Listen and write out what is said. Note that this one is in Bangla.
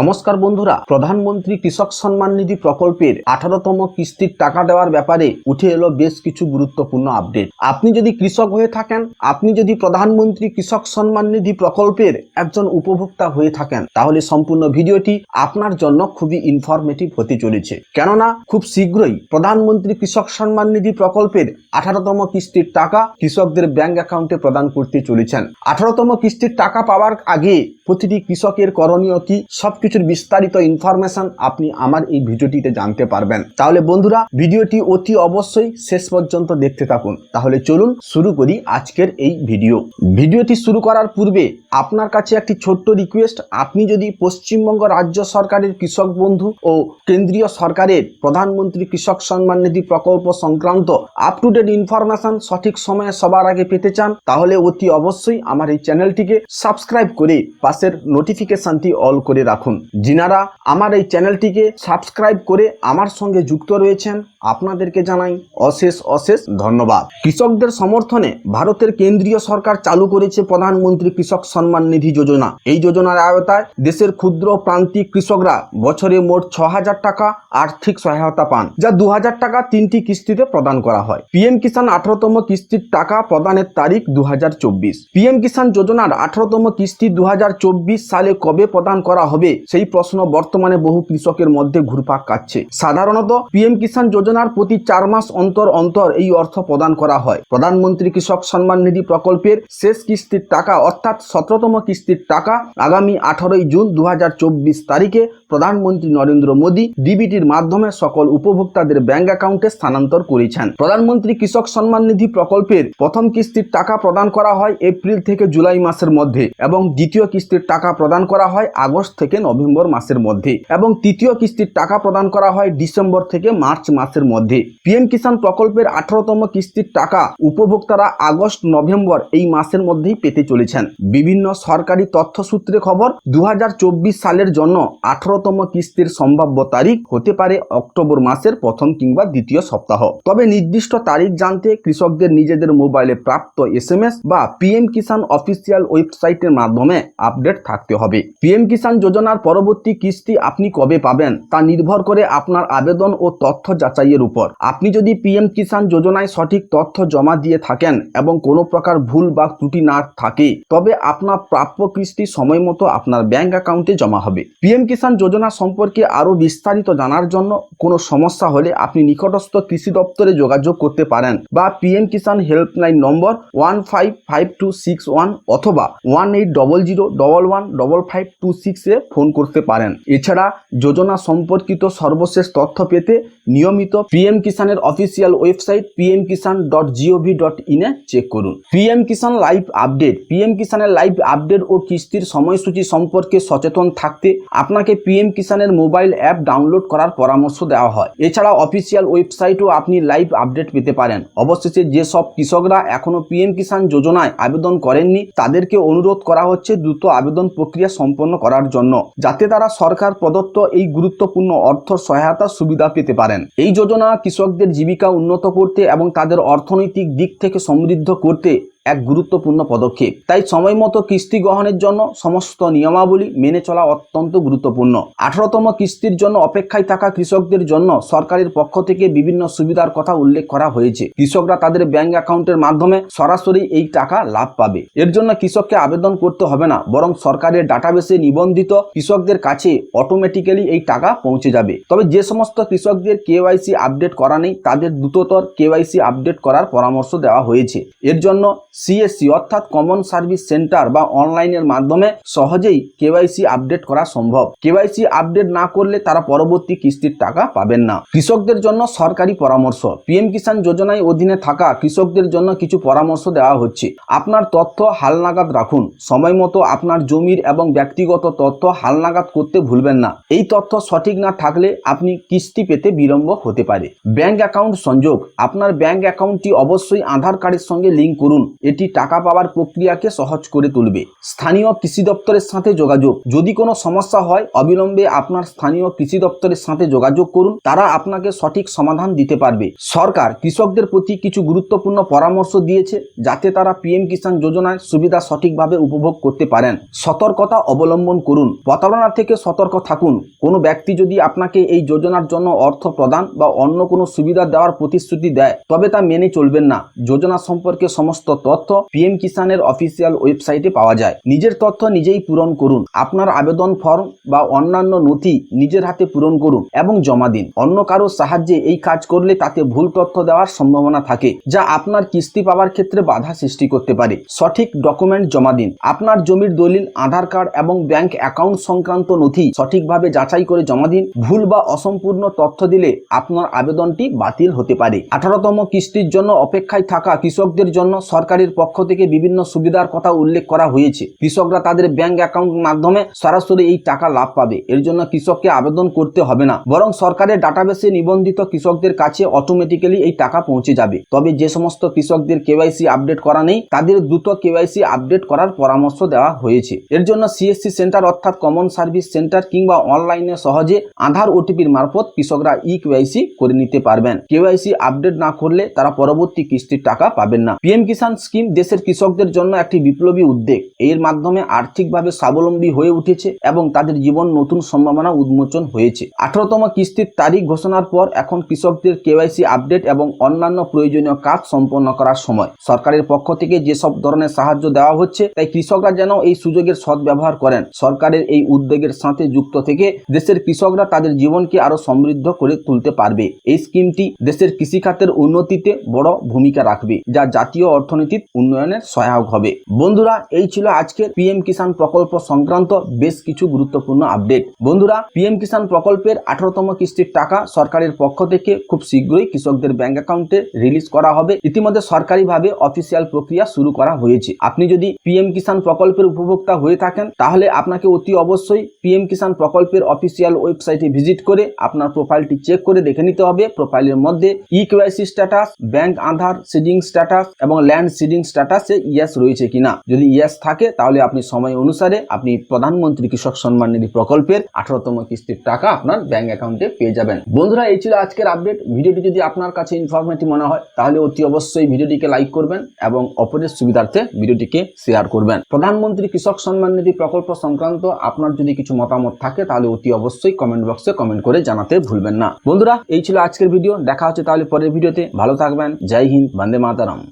নমস্কার বন্ধুরা, প্রধানমন্ত্রী কৃষক সম্মান নিধি প্রকল্পের আঠারোতম কিস্তির টাকা দেওয়ার ব্যাপারে উঠে এলো বেশ কিছু গুরুত্বপূর্ণ আপডেট আপনি যদি কৃষক হয়ে থাকেন, আপনি যদি প্রধানমন্ত্রী কৃষক সম্মান নিধি প্রকল্পের একজন উপভোক্তা হয়ে থাকেন, তাহলে সম্পূর্ণ ভিডিওটি আপনার জন্য খুবই ইনফরমেটিভ হতে চলেছে। কেননা, খুব শীঘ্রই প্রধানমন্ত্রী কৃষক সম্মান নিধি প্রকল্পের আঠারোতম কিস্তির টাকা কৃষকদের ব্যাংক অ্যাকাউন্টে প্রদান করতে চলেছেন। আঠারোতম কিস্তির টাকা পাওয়ার আগে প্রতিটি কৃষকের করণীয় কি? সবকিছুর বিস্তারিত ইনফরমেশন আপনি আমার এই ভিডিওটিতে জানতে পারবেন। তাহলে বন্ধুরা, ভিডিওটি অতি অবশ্যই শেষ পর্যন্ত দেখতে থাকুন। তাহলে চলুন শুরু করি আজকের এই ভিডিও। ভিডিওটি শুরু করার পূর্বে আপনার কাছে একটি ছোট্ট রিকোয়েস্ট আপনি যদি পশ্চিমবঙ্গ রাজ্য সরকারের কৃষক বন্ধু ও কেন্দ্রীয় সরকারের প্রধানমন্ত্রী কৃষক সম্মান নিধি প্রকল্প সংক্রান্ত আপ টু ডেট ইনফরমেশন সঠিক সময়ে সবার আগে পেতে চান, তাহলে অতি অবশ্যই আমার এই চ্যানেলটিকে সাবস্ক্রাইব করে পাশের নোটিফিকেশনটি অল করে রাখুন। যিনারা আমার এই চ্যানেলটিকে সাবস্ক্রাইব করে আমার সঙ্গে যুক্ত রয়েছেন, আপনাদেরকে জানাই অশেষ অশেষ ধন্যবাদ। কৃষকদের সমর্থনে ভারতের কেন্দ্রীয় সরকার চালু করেছে প্রধানমন্ত্রী কৃষক সম্মান নিধি যোজনা। এই যোজনার আয়তায় দেশের ক্ষুদ্র প্রান্তিক কৃষকরা বছরে মোট ছ হাজার টাকা আর্থিক সহায়তা পান, যা দু হাজার টাকা তিনটি কিস্তিতে প্রদান করা হয়। পিএম কিষাণ আঠারোতম কিস্তির টাকা প্রদানের তারিখ দু হাজার চব্বিশ। পিএম কিষাণ যোজনার আঠারোতম কিস্তি দু হাজার চব্বিশ সালে কবে প্রদান করা হবে সেই প্রশ্ন বর্তমানে বহু কৃষকের মধ্যে ঘুরপাক কাটছে সাধারণত পিএম কিষাণ যোজনার প্রতি চার মাস অন্তর অন্তর এই অর্থ প্রদান করা হয়। প্রধানমন্ত্রী কৃষক সম্মান নিধি প্রকল্পের শেষ কিস্তির টাকা অর্থাৎ সতেরোতম কিস্তির টাকা আগামী আঠারোই জুন দু হাজার চব্বিশ তারিখে প্রধানমন্ত্রী নরেন্দ্র মোদী ডিবিটির মাধ্যমে সকল উপভোক্তাদের ব্যাংক অ্যাকাউন্টে স্থানান্তর করেছেন। প্রধানমন্ত্রী কৃষক সম্মান নিধি প্রকল্পের প্রথম কিস্তির টাকা প্রদান করা হয় এপ্রিল থেকে জুলাই মাসের মধ্যে এবং দ্বিতীয় কিস্তির টাকা প্রদান করা হয় আগস্ট থেকে নভেম্বর মাসের মধ্যে এবং তৃতীয় কিস্তির টাকা প্রদান করা হয় ডিসেম্বর থেকে মার্চ মাসের মধ্যে। পিএম কিষাণ প্রকল্পের আঠারোতম কিস্তির টাকা উপভোক্তারা আগস্ট নভেম্বর এই মাসের মধ্যেই পেতে চলেছেন। বিভিন্ন সরকারি তথ্যসূত্রে খবর দু হাজার চব্বিশ সালের জন্য আঠারোতম কিস্তির সম্ভাব্য তারিখ হতে পারে অক্টোবর মাসের প্রথম কিংবা দ্বিতীয় সপ্তাহ। তবে নির্দিষ্ট তারিখ জানতে কৃষকদের নিজেদের মোবাইলে প্রাপ্ত এসএমএস বা পিএম কিষাণ অফিসিয়াল ওয়েবসাইটের মাধ্যমে আপডেট থাকতে হবে। পিএম কিষাণ যোজনার পরবর্তী কিস্তি আপনি কবে পাবেন তা নির্ভর করে আপনার আবেদন ও তথ্য যাচাইয়ের উপর। আপনি যদি পিএম কিষাণ যোজনায় সঠিক তথ্য জমা দিয়ে থাকেন এবং কোনো প্রকার ভুল বা ত্রুটি না থাকে, তবে আপনার প্রাপ্য কিস্তি সময় মতো আপনার ব্যাংক অ্যাকাউন্টে জমা হবে। পিএম কিষাণ যোজনা সম্পর্কে আরও বিস্তারিত জানার জন্য কোনো সমস্যা হলে আপনি নিকটস্থ কৃষি দপ্তরে যোগাযোগ করতে পারেন বা PM Kisan helpline number one five five two six one অথবা one eight double zero double one double five two সিক্সে ফোন করতে পারেন। এছাড়া যোজনা সম্পর্কিত সর্বশেষ তথ্য পেতে নিয়মিত PM কিষানের official website PM Kisan dot G O V dot ইনে চেক করুন। PM Kisan live update. PM কিষানের live update ও কিস্তির সময়সূচি সম্পর্কে সচেতন থাকতে আপনাকে পিএম কিষাণের মোবাইল অ্যাপ ডাউনলোড করার পরামর্শ দেওয়া হয়। এছাড়া অফিসিয়াল ওয়েবসাইটও আপনি লাইভ আপডেট পেতে পারেন। অবশেষে যেসব কৃষকরা এখনও পিএম কিষাণ যোজনায় আবেদন করেননি, তাদেরকে অনুরোধ করা হচ্ছে দ্রুত আবেদন প্রক্রিয়া সম্পন্ন করার জন্য। যাতে তারা সরকার প্রদত্ত এই গুরুত্বপূর্ণ অর্থ সহায়তা সুবিধা পেতে পারেন। এই যোজনা কৃষকদের জীবিকা উন্নত করতে এবং তাদের অর্থনৈতিক দিক থেকে সমৃদ্ধ করতে এক গুরুত্বপূর্ণ পদক্ষেপ। তাই সময় মতো কিস্তি গ্রহণের জন্য সমস্ত নিয়মাবলী মেনে চলা অত্যন্ত গুরুত্বপূর্ণ। আঠারোতম কিস্তির জন্য অপেক্ষায় থাকা কৃষকদের জন্য সরকারের পক্ষ থেকে বিভিন্ন সুবিধার কথা উল্লেখ করা হয়েছে। কৃষকরা তাদের ব্যাংক অ্যাকাউন্টের মাধ্যমে সরাসরি এই টাকা লাভ পাবে। এর জন্য কৃষককে আবেদন করতে হবে না, বরং সরকারের ডাটাবেসে নিবন্ধিত কৃষকদের কাছে অটোমেটিক্যালি এই টাকা পৌঁছে যাবে। তবে যে সমস্ত কৃষকদের কেওয়াইসি আপডেট করা নেই, তাদের দ্রুততর কেওয়াইসি আপডেট করার পরামর্শ দেওয়া হয়েছে। এর জন্য সিএসসি অর্থাৎ কমন সার্ভিস সেন্টার বা অনলাইনের মাধ্যমে সহজেই কেওয়াইসি আপডেট করা সম্ভব। কেওয়াইসি আপডেট না করলে তারা পরবর্তী কিস্তির টাকা পাবেন না। কৃষকদের জন্য সরকারি পরামর্শ। পিএম কিষাণ যোজনায় অধীনে থাকা কৃষকদের জন্য কিছু পরামর্শ দেওয়া হচ্ছে। আপনার তথ্য হালনাগাদ রাখুন। সময় মতো আপনার জমির এবং ব্যক্তিগত তথ্য হালনাগাদ করতে ভুলবেন না। এই তথ্য সঠিক না থাকলে আপনি কিস্তি পেতে বিলম্ব হতে পারে। ব্যাংক অ্যাকাউন্ট সংযোগ। আপনার ব্যাংক অ্যাকাউন্টটি অবশ্যই আধার কার্ডের সঙ্গে লিঙ্ক করুন। এটি টাকা পাওয়ার প্রক্রিয়াকে সহজ করে তুলবে। স্থানীয় কৃষি দপ্তরের সাথে যোগাযোগ। যদি কোনো সমস্যা হয়, অবিলম্বে আপনার স্থানীয় কৃষি দপ্তরের সাথে যোগাযোগ করুন। তারা আপনাকে সঠিক সমাধান দিতে পারবে। সরকার কৃষকদের প্রতি কিছু গুরুত্বপূর্ণ পরামর্শ দিয়েছে, যাতে তারা পিএম কিষাণ যোজনার সুবিধা সঠিকভাবে উপভোগ করতে পারেন। সতর্কতা অবলম্বন করুন। প্রতারণা থেকে সতর্ক থাকুন। কোনো ব্যক্তি যদি আপনাকে এই যোজনার জন্য অর্থ প্রদান বা অন্য কোনো সুবিধা দেওয়ার প্রতিশ্রুতি দেয়, তবে তা মেনে চলবেন না। যোজনা সম্পর্কে সমস্ত তথ্য পিএম কিষাণের অফিসিয়াল ওয়েবসাইটে পাওয়া যায়। নিজের তথ্য নিজেই পূরণ করুন। আপনার আবেদন ফর্ম বা অন্যান্য নথি নিজের হাতে পূরণ করুন এবং জমা দিন। অন্য কারও সাহায্যে এই কাজ করলে তাতে ভুল তথ্য দেওয়ার সম্ভাবনা থাকে, যা আপনার কিস্তি পাওয়ার ক্ষেত্রে বাধা সৃষ্টি করতে পারে। সঠিক ডকুমেন্ট জমা দিন। আপনার জমির দলিল, আধার কার্ড এবং ব্যাংক অ্যাকাউন্ট সংক্রান্ত নথি সঠিকভাবে যাচাই করে জমা দিন। ভুল বা অসম্পূর্ণ তথ্য দিলে আপনার আবেদনটি বাতিল হতে পারে। আঠারোতম কিস্তির জন্য অপেক্ষায় থাকা কৃষকদের জন্য সরকারের পক্ষ থেকে বিভিন্ন সুবিধার কথা উল্লেখ করা হয়েছে। কৃষকরা তাদের ব্যাংক অ্যাকাউন্ট মাধ্যমে সরাসরি এই টাকা লাভ পাবে। এর জন্য কৃষককে আবেদন করতে হবে না। বরং সরকারের ডাটাবেসে নিবন্ধিত কৃষকদের কাছে অটোমেটিক্যালি এই টাকা পৌঁছে যাবে। তবে যে সমস্ত কৃষকদের কেওয়াইসি আপডেট করা নেই, তাদের দ্রুত কেওয়াইসি আপডেট করার পরামর্শ দেওয়া হয়েছে। এর জন্য সিএসসি সেন্টার অর্থাৎ কমন সার্ভিস সেন্টার কিংবা অনলাইনে সহজে আধার ওটিপির মারফত কৃষকরা ই কেওয়াইসি করে নিতে পারবেন। কেওয়াইসি আপডেট না করলে তারা পরবর্তী কিস্তির টাকা পাবেন না। পিএম কিষাণ স্কিম দেশের কৃষকদের জন্য একটি বিপ্লবী উদ্যোগ। এর মাধ্যমে আর্থিকভাবে স্বাবলম্বী হয়ে উঠেছে এবং তাদের জীবন নতুন সম্ভাবনা উন্মোচন হয়েছে। আঠারোতম কিস্তির তারিখ ঘোষণার পর এখন কৃষকদের কেওয়াইসি আপডেট এবং অন্যান্য প্রয়োজনীয় কাজ সম্পন্ন করার সময়। সরকারের পক্ষ থেকে যেসব ধরনের সাহায্য দেওয়া হচ্ছে, তাই কৃষকরা যেন এই সুযোগের সদ্ব্যবহার করেন। সরকারের এই উদ্যোগের সাথে যুক্ত থেকে দেশের কৃষকরা তাদের জীবনকে আরও সমৃদ্ধ করে তুলতে পারবে। এই স্কিমটি দেশের কৃষিখাতের উন্নতিতে বড় ভূমিকা রাখবে, যা জাতীয় অর্থনীতির উন্নয়নের সহায়ক হবে। বন্ধুরা, এই ছিল আজকের পিএম কিষাণ প্রকল্প সংক্রান্ত বেশ কিছু গুরুত্বপূর্ণ আপডেট বন্ধুরা পিএম কিষাণ প্রকল্পের আঠারোতম কিস্তির টাকা সরকারের পক্ষ থেকে খুব শীঘ্রই কৃষকদের ব্যাংক অ্যাকাউন্টে রিলিজ করা হবে। ইতিমধ্যে সরকারিভাবে অফিসিয়াল প্রক্রিয়া শুরু করা হয়েছে। আপনি যদি পিএম কিষাণ প্রকল্পের উপভোক্তা হয়ে থাকেন, তাহলে আপনাকে অতি অবশ্যই পিএম কিষাণ প্রকল্পের অফিসিয়াল ওয়েবসাইটে ভিজিট করে আপনার প্রোফাইলটি চেক করে দেখে নিতে হবে। প্রোফাইলের মধ্যে e KYC status bank Aadhaar seeding status এবং ল্যান্ড সিডিং স্ট্যাটাসে ইয়াস রয়েছে কিনা। যদি ইয়েস থাকে, তাহলে আপনি সময় অনুসারে আপনি প্রধানমন্ত্রী কৃষক সম্মান নিধি প্রকল্পের আঠারোতম কিস্তির টাকা আপনার ব্যাংক অ্যাকাউন্টে পেয়ে যাবেন। বন্ধুরা, এই ছিল আজকের আপডেট ভিডিওটি যদি আপনার কাছে ইনফরমেটিভ মনে হয়, তাহলে অতি অবশ্যই ভিডিওটিকে লাইক করবেন এবং অপরের সুবিধার্থে ভিডিওটিকে শেয়ার করবেন। প্রধানমন্ত্রী কৃষক সম্মান নিধি প্রকল্প সংক্রান্ত আপনার যদি কিছু মতামত থাকে, তাহলে অতি অবশ্যই কমেন্ট বক্সে কমেন্ট করে জানাতে ভুলবেন না। বন্ধুরা, এই ছিল আজকের ভিডিও দেখা হচ্ছে তাহলে পরের ভিডিওতে ভালো থাকবেন। জয় হিন্দ, বন্দে মাতারাম।